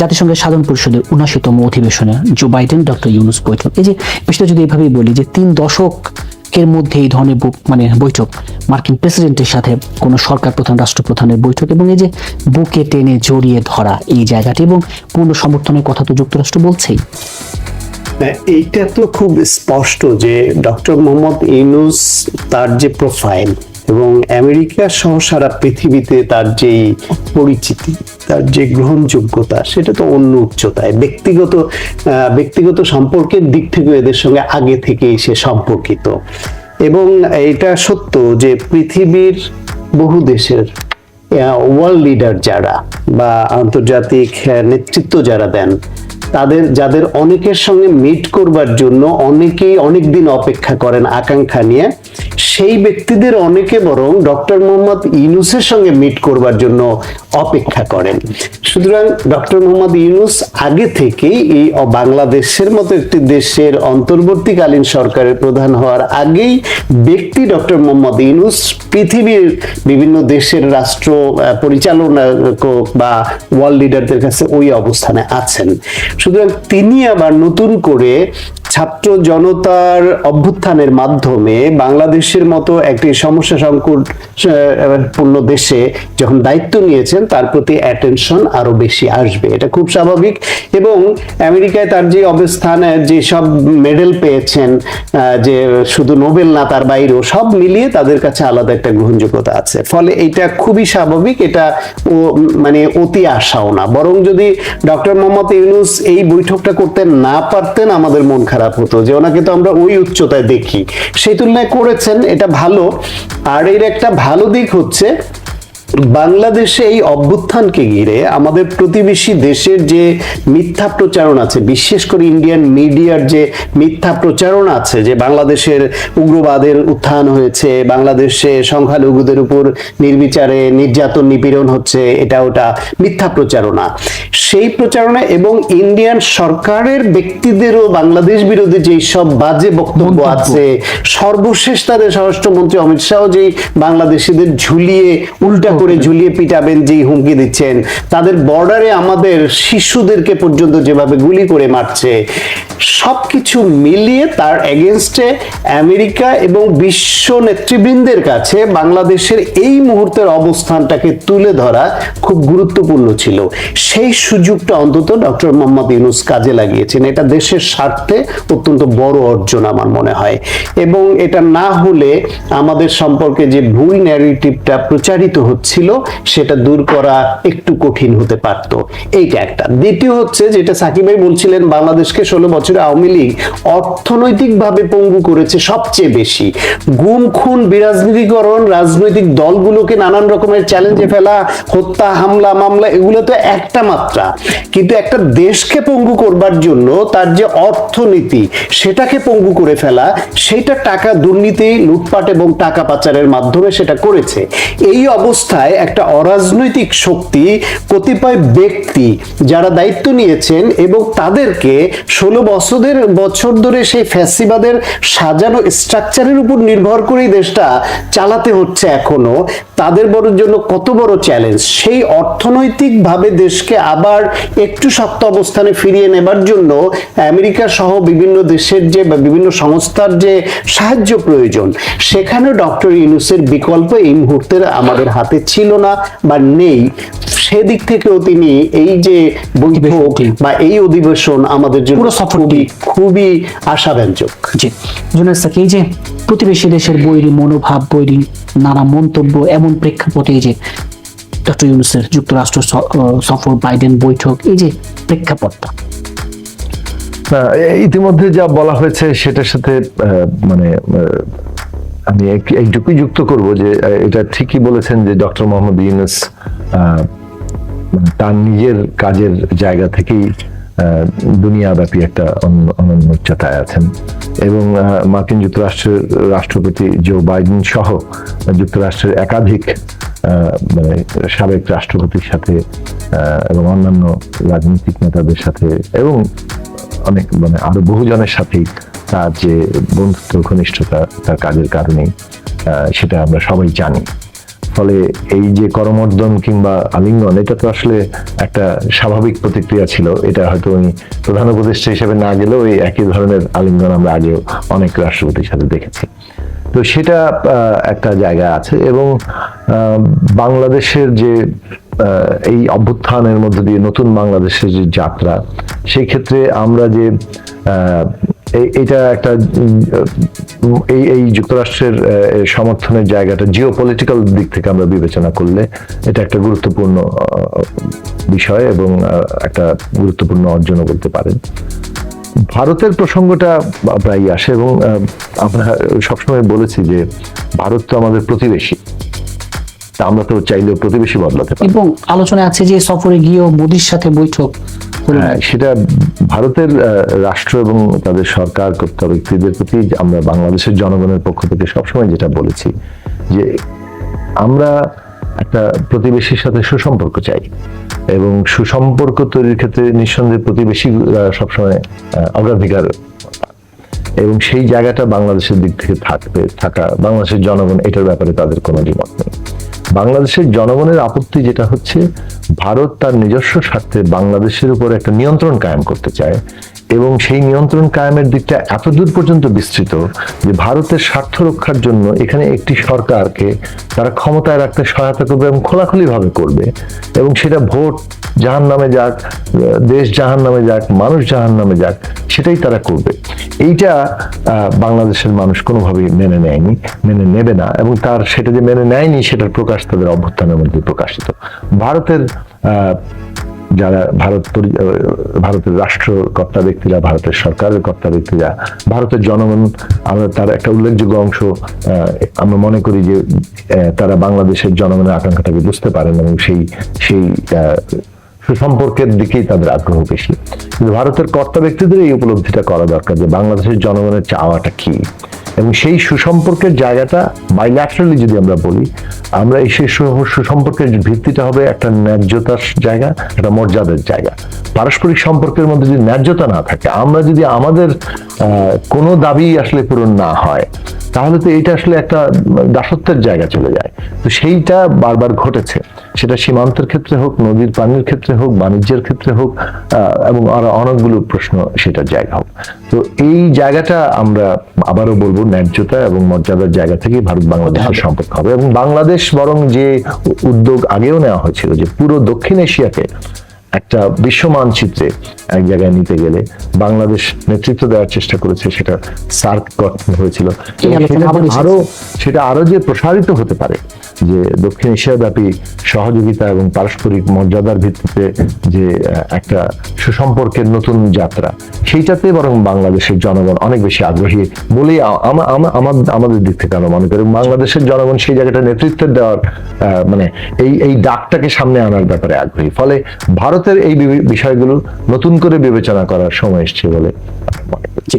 জাতিসংঘের সাধারণ পরিষদের উনাশিতম অধিবেশনে জো বাইডেন, ডক্টর ইউনুস বৈঠক। এই যে বিষয়টা যদি এভাবেই বলি যে তিন দশক এর মধ্যে এই ধরনের মানে বৈঠক, মার্কিন প্রেসিডেন্টের সাথে কোনো সরকার প্রধান, রাষ্ট্রপ্রধানের বৈঠক এবং এই যে বুকে টেনে জড়িয়ে ধরা এই জায়গাটি এবং পূর্ণ সমর্থনের কথা তো যুক্তরাষ্ট্র বলছেই। এইটা তো খুব স্পষ্ট যে ডক্টর মোহাম্মদ ইউনুস তার যে প্রোফাইল এবং আমেরিকা সহ সারা পৃথিবীতে তার যে পরিচিতি, তার যে গ্রহণযোগ্যতা, সেটা তো অন্য উচ্চতায়। ব্যক্তিগত ব্যক্তিগত সম্পর্কের দিক থেকে এদের সঙ্গে আগে থেকেই সে সম্পর্কিত। এবং এটা সত্য যে পৃথিবীর বহু দেশের ওয়ার্ল্ড লিডার যারা বা আন্তর্জাতিক নেতৃত্ব যারা দেন তাদের যাদের অনেকের সঙ্গে মিট করবার জন্য অনেকেই অনেক দিন অপেক্ষা করেন আকাঙ্ক্ষা নিয়ে। সেই ব্যক্তিদের অনেকে বরং ডক্টর মোহাম্মদ ইউনুসের সঙ্গে মিট করবার জন্য অপেক্ষা করেন। সুতরাং ডক্টর মোহাম্মদ ইউনুস আগে থেকেই এই বাংলাদেশের মতো একটি দেশের অন্তর্বর্তীকালীন সরকারের প্রধান হওয়ার আগেই ব্যক্তি ডক্টর মোহাম্মদ ইউনুস পৃথিবীর বিভিন্ন দেশের রাষ্ট্র আহ, পরিচালক বা ওয়ার্ল্ড লিডারদের কাছে ওই অবস্থানে আছেন। সুতরাং তিনি আবার নতুন করে ছাত্র জনতার অভ্যুত্থানের মাধ্যমে বাংলাদেশের মতো একটি সমস্যা সংকট পূর্ণ দেশে যখন দায়িত্ব নিয়েছেন, তার প্রতি অ্যাটেনশন আরও বেশি আসবে। এটা খুব স্বাভাবিক এবং আমেরিকায় তার যে অবস্থানে, যে সব মেডেল পেয়েছেন যে শুধু নোবেল না, তার বাইরেও সব মিলিয়ে তাদের কাছে আলাদা একটা গ্রহণযোগ্যতা আছে। ফলে এটা খুবই স্বাভাবিক, এটা ও মানে অতি আশাও না। বরং যদি ডক্টর মোহাম্মদ ইউনুস এই বৈঠকটা করতে না পারতেন, আমাদের মন খারাপ হতো, যে ওনাকে তো আমরা ওই উচ্চতায় দেখি। সেই তুলনায় করেছেন, এটা ভালো। আর এর একটা ভালো দিক হচ্ছে বাংলাদেশে এই অভ্যুত্থানকে ঘিরে আমাদের প্রতিবেশী দেশের যে মিথ্যা প্রচারণ আছে বিশেষ করে ইন্ডিয়ান মিডিয়ার যে মিথ্যা প্রচারণ আছে যে বাংলাদেশের উগ্রবাদের উত্থান হয়েছে বাংলাদেশে সংখ্যালঘুদের উপর নির্বিচারে নির্যাতন নিপীড়ন হচ্ছে এটা ওটা মিথ্যা প্রচারণা। সেই প্রচারণা এবং ইন্ডিয়ান সরকারের ব্যক্তিদেরও বাংলাদেশ বিরোধী যেই সব বাজে বক্তব্য আছে সর্বশেষ তাদের স্বরাষ্ট্রমন্ত্রী অমিত শাহ যেই বাংলাদেশিদের ঝুলিয়ে উল্টা করে ঝুলিয়ে পিটাবেন, যেই হুমকি দিচ্ছেন। তাদের বর্ডারে আমাদের শিশুদেরকে পর্যন্ত যেভাবে গুলি করে মারছে, সবকিছু মিলিয়ে তার এগেনস্টে আমেরিকা এবং বিশ্ব নেতৃবৃন্দের কাছে বাংলাদেশের এই মুহূর্তের অবস্থানটাকে তুলে ধরা খুব গুরুত্বপূর্ণ ছিল। সেই সুযোগটা অন্তত ডক্টর মোহাম্মদ ইউনুস কাজে লাগিয়েছেন। এটা দেশের স্বার্থে অত্যন্ত বড় অর্জন আমার মনে হয়। এবং এটা না হলে আমাদের সম্পর্কে যে ভুল ন্যারেটিভটা প্রচারিত হচ্ছিল সেটা দূর করা একটু কঠিন হতে পারত। এইটা একটা। দ্বিতীয় হচ্ছে যেটা সাকিব ভাই বলছিলেন, বাংলাদেশকে ষোলো বছরে আওয়ামী লীগ অর্থনৈতিকভাবে পঙ্গু করেছে সবচেয়ে বেশি। গুম, খুন, বিরাজনীতিকরণ, রাজনৈতিক দলগুলোকে নানান রকমের চ্যালেঞ্জে ফেলা, হত্যা, হামলা, মামলা, এগুলো তো একটা মাত্রা। কিন্তু একটা দেশকে পঙ্গু করবার জন্য তার যে অর্থনীতি, সেটাকে পঙ্গু করে ফেলা সেটা টাকা দুর্নীতি, লুটপাট এবং টাকা পাচারের মাধ্যমে সেটা করেছে। এই অবস্থায় একটা অরাজনৈতিক শক্তি, কতিপয় ব্যক্তি যারা দায়িত্ব নিয়েছেন এবং তাদেরকে ষোলো বছরের, বছর ধরে সেই ফ্যাসিবাদের সাজানো স্ট্রাকচারের উপর নির্ভর করেই দেশটা চালাতে হচ্ছে এখনও। তাদের বড় জন্য কত বড় চ্যালেঞ্জ? সেই অর্থনৈতিক ভাবে দেশকে আবার একটু শক্ত অবস্থানে ফিরিয়ে নেবার জন্য আমেরিকা সহ বিভিন্ন দেশের যে বা বিভিন্ন সংস্থার যে সাহায্য প্রয়োজন সেখানে ডক্টর ইউনুসের বিকল্প এই মুহূর্তের আমাদের হাতে ছিল না বা নেই সেদিক থেকেও তিনি এই যে বৈঠক বা এই অধিবেশন আমাদের জন্য পুরো সফরটি। খুবই আশাব্যঞ্জক। জি। জুনায়দ সাকি এই যে প্রতিবেশী দেশের বৈরী মনোভাব বৈরী নানা মন্তব্য এমন প্রেক্ষাপটে এই যে ডক্টর ইউনুসের যুক্তরাষ্ট্র সফর বাইডেন বৈঠক এই যে প্রেক্ষাপটটা। ইতিমধ্যে যা বলা হয়েছে সেটার সাথে আহ, মানে আমি এইটুকুই যুক্ত করব যে এটা ঠিকই বলেছেন যে ডক্টর মোহাম্মদ ইউনুস মানে তার নিজের কাজের জায়গা থেকেই দুনিয়াব্যাপী একটা অনন্য উচ্চতায় আছেন। এবং মার্কিন যুক্তরাষ্ট্রের রাষ্ট্রপতি জো বাইডেন সহ যুক্তরাষ্ট্রের একাধিক মানে সাবেক রাষ্ট্রপতির সাথে এবং অন্যান্য রাজনৈতিক নেতাদের সাথে, এবং অনেক মানে আরও বহুজনের সাথেই তার যে বন্ধুত্ব, ঘনিষ্ঠতা তার কাজের কারণে সেটা আমরা সবাই জানি। ফলে এই যে করমর্দন কিংবা আলিঙ্গন, এটা তো আসলে একটা স্বাভাবিক প্রতিক্রিয়া ছিল। এটা হয়তো উনি প্রধান উপদেষ্টা হিসেবে না গেলেও এই একই ধরনের আলিঙ্গন আমরা আগেও অনেক রাষ্ট্রপতির সাথে দেখেছি। তো সেটা একটা জায়গা আছে এবং বাংলাদেশের যে এই অভ্যুত্থানের মধ্যে দিয়ে নতুন বাংলাদেশের যে যাত্রা, সেই ক্ষেত্রে আমরা যে আহ, এই- এটা একটা এই এই যুক্তরাষ্ট্রের সমর্থনের জায়গাটা জিও পলিটিক্যাল দিক থেকে আমরা বিবেচনা করলে এটা একটা গুরুত্বপূর্ণ বিষয় এবং একটা গুরুত্বপূর্ণ অর্জনও বলতে পারেন। ভারতের প্রসঙ্গটা প্রায় আসে এবং আমরা সবসময় বলেছি যে ভারত তো আমাদের প্রতিবেশী। আমরা তো চাইলেও প্রতিবেশী বদলাতে এবং আলোচনায় আছে যে সফরে গিয়েও মোদির সাথে বৈঠক। সেটা ভারতের রাষ্ট্র এবং তাদের সরকার কর্তা ব্যক্তিদের প্রতি আমরা বাংলাদেশের জনগণের পক্ষ থেকে সবসময় যেটা বলেছি যে আমরা একটা প্রতিবেশীর সাথে সুসম্পর্ক চাই এবং সুসম্পর্ক তৈরির ক্ষেত্রে নিঃসন্দেহে প্রতিবেশী সবসময় অগ্রাধিকার এবং সেই জায়গাটা বাংলাদেশের দিক থেকে থাকবে, থাকা, বাংলাদেশের জনগণ এটার ব্যাপারে তাদের কোনো দ্বিমত নেই। বাংলাদেশের জনগণের আপত্তি যেটা হচ্ছে, ভারত তার নিজস্ব স্বার্থে বাংলাদেশের উপর একটা নিয়ন্ত্রণ কায়েম করতে চায় এবং সেই নিয়ন্ত্রণ কায়েমের দিকটা এত দূর পর্যন্ত বিস্তৃত যে ভারতের স্বার্থ রক্ষার জন্য এখানে একটি সরকারকে তারা ক্ষমতায় রাখতে সহায়তা করবে এবং খোলাখুলিভাবে করবে এবং সেটা ভোট জাহান নামে যাক দেশ জাহান নামে যাক, মানুষ জাহান নামে যাক, সেটাই তারা করবে। এইটা বাংলাদেশের মানুষ কোনোভাবেই মেনে নেয়নি, মেনে নেবে না এবং তার সেটা যে মেনে নেয়নি সেটার প্রকাশ তাদের অভ্যুত্থানের মধ্যে প্রকাশিত। ভারতের যারা ভারত ভারতের রাষ্ট্র কর্তা ব্যক্তিরা, ভারতের সরকারের কর্তা ব্যক্তিরা, ভারতের জনগণ, আমরা তার একটা উল্লেখযোগ্য অংশ আমরা মনে করি যে তারা বাংলাদেশের জনগণের আকাঙ্ক্ষাটাকে বুঝতে পারেন এবং সেই সেই সুসম্পর্কের দিকেই তাদের আগ্রহ বেশি। কিন্তু ভারতের কর্তা ব্যক্তিদের এই উপলব্ধিটা করা দরকার যে বাংলাদেশের জনগণের চাওয়াটা কি। এবং সেই সুসম্পর্কের জায়গাটা বাইল্যাটারালি যদি আমরা বলি, আমরা এই সেই সুসম্পর্কের ভিত্তিটা হবে একটা ন্যায্যতার জায়গা, একটা মর্যাদার জায়গা। পারস্পরিক সম্পর্কের মধ্যে যদি ন্যায্যতা না থাকে, আমরা যদি আমাদের কোনো দাবি আসলে পূরণ না হয়, তাহলে তো এটা আসলে একটা দাসত্বের জায়গা চলে যায়। তো সেইটা বারবার ঘটেছে। সেটা সীমান্তের ক্ষেত্রে হোক নদীর পানির ক্ষেত্রে হোক বাণিজ্যের ক্ষেত্রে হোক এবং আরও অনেকগুলো প্রশ্ন সেটার জায়গা হোক। তো এই জায়গাটা আমরা আবারও বলব ন্যায্যতা এবং মর্যাদার জায়গা থেকে ভারত বাংলাদেশের সম্পর্ক হবে। এবং বাংলাদেশ বরং যে উদ্যোগ আগেও নেওয়া হয়েছিল যে পুরো দক্ষিণ এশিয়াকে একটা বিশ্ব মানচিত্রে এক জায়গায় নিতে গেলে বাংলাদেশ নেতৃত্ব দেওয়ার চেষ্টা করেছে সেটা সার্ক গঠন হয়েছিল। আরও সেটা আরও যে প্রসারিত হতে পারে যে দক্ষিণ এশিয়া ব্যাপী সহযোগিতা এবং পারস্পরিক মর্যাদার ভিত্তিতে যে একটা সুসম্পর্কের নতুন যাত্রা সেইটাতে বরং বাংলাদেশের জনগণ অনেক বেশি আগ্রহী বলেই আমাদের দিক থেকে আমরা মনে করি। বাংলাদেশের জনগণ সেই জায়গাটা নেতৃত্ব দেওয়ার আহ, মানে এই এই ডাকটাকে সামনে আনার ব্যাপারে আগ্রহী। ফলে ভারতের এই বিষয়গুলো নতুন করে বিবেচনা করার সময় এসছে বলে মনে করি জি।